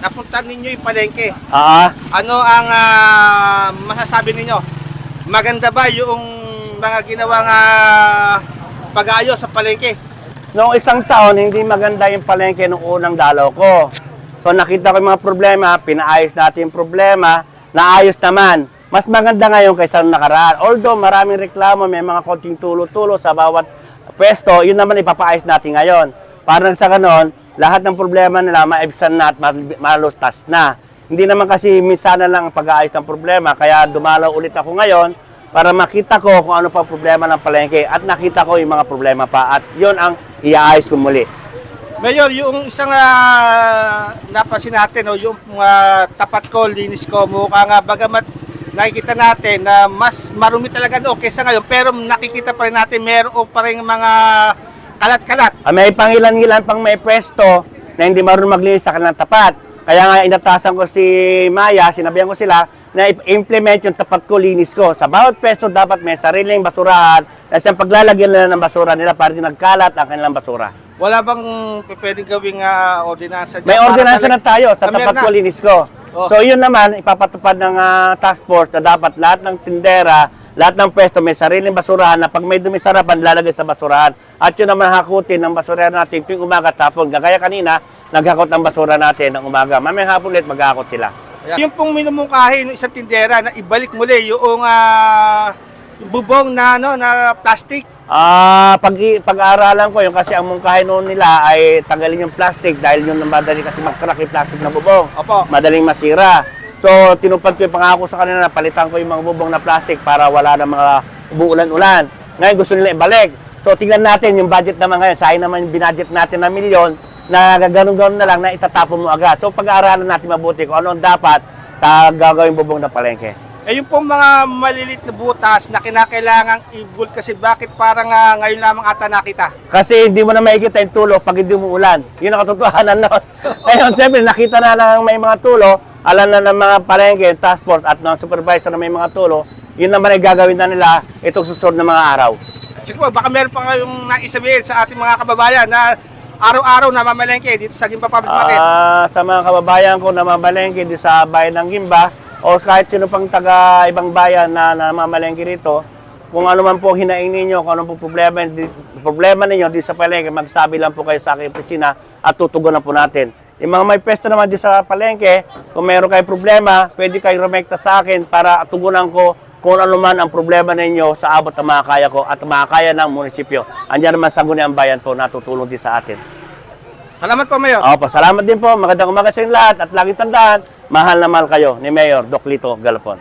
napunta ninyo yung palengke. Ah, Ano ang ah, masasabi ninyo? Maganda ba yung mga ginawang ah, pag-aayos sa palengke? noong isang taon, hindi maganda yung palengke nung unang dalaw ko. So nakita ko yung mga problema, pinaayos natin yung problema, naayos naman. Mas maganda ngayon kaysa nung nakaraan. Although maraming reklamo, may mga konting tulo-tulo sa bawat pwesto, yun naman ipapaayos natin ngayon. Parang sa ganon, lahat ng problema nila maibsan na at mal- malustas na. Hindi naman kasi minsan lang ang pag-aayos ng problema, kaya dumalaw ulit ako ngayon para makita ko kung ano pa problema ng palengke at nakita ko yung mga problema pa at yun ang iaayos ko muli. Mayor, yung isang ah, napansin natin, no, yung ah, tapat ko, linis ko, mukha nga bagamat nakikita natin na mas marumi talaga no kaysa ngayon pero nakikita pa rin natin meron pa rin mga kalat-kalat. Ah, may pangilan-ilan pang may pwesto na hindi marunong maglinis sa kanilang tapat. Kaya nga inatasan ko si Maya, sinabihan ko sila na i-implement yung tapat ko, linis ko. Sa bawat pwesto dapat may sariling basurahan na siyang paglalagyan nila ng basura nila para di nagkalat ang kanilang basura. Wala bang pwedeng gawing ah, ordinansa? May ordinansa na tayo sa tapat ko, linis ko. Oh. So yun naman, ipapatupad ng ah, task force na dapat lahat ng tindera, lahat ng pwesto may sariling basurahan na pag may dumi sa harapan, lalagay sa basurahan. At yun naman hakutin ng basurahan natin tuwing umaga at hapon. Kanina, naghakot ng basura natin ng umaga. Mamayang hapon ulit, maghakot sila. Yung pong minumungkahi ng isang tindera na ibalik muli yung ah, bubong na ano na plastic. Ah, pag pag-aaralan ko yung kasi ang mungkahin noon nila ay tanggalin yung plastic dahil yun ang madali kasi mag-crack yung plastic na bubong. Opo. Madaling masira. So, tinupad ko yung pangako sa kanila na palitan ko yung mga bubong na plastic para wala na mga buulan-ulan. Ngayon gusto nila ibalik. So, tingnan natin yung budget naman ngayon. Sayang naman yung binudget natin na milyon na ganun-ganun na lang na itatapon mo agad. So, pag-aaralan natin mabuti kung ano ang dapat sa gagawing bubong na palengke. Eh yung pong mga malilit na butas na kinakailangang ibul kasi bakit parang ah, ngayon lamang ata nakita. Kasi hindi mo na makikita yung tulo pag hindi mo ulan. Yun ang katotohanan nun. Ngayon, siyempre, nakita na lang may mga tulo, alam na ng mga palengke, task force at ng supervisor na may mga tulo, yun naman ay gagawin na nila itong susunod na mga araw. Siguro baka meron pa kayong naisabihin sa ating mga kababayan na araw-araw na mamalengke dito sa Gimba Public Market. Ah, sa mga kababayan ko na mamalengke di sa bayan ng Gimba o kahit sino pang taga ibang bayan na namamalengke rito, kung ano man po hinaing ninyo, kung ano po problema, di, problema ninyo di sa palengke, magsabi lang po kayo sa aking opisina at tutugunan po natin. Yung mga may pwesto naman di sa palengke, kung meron kayo problema, pwede kayo rumekta sa akin para tugunan ko kung ano man ang problema ninyo sa abot ng mga kaya ko at mga kaya ng munisipyo. Andiyan naman sa Guniang Bayan po natutulong din sa atin. Salamat po, Mayor. Opo, salamat din po. Magandang umaga sa lahat at laging tandaan, mahal na mahal kayo ni Mayor Doc Lito Galapon.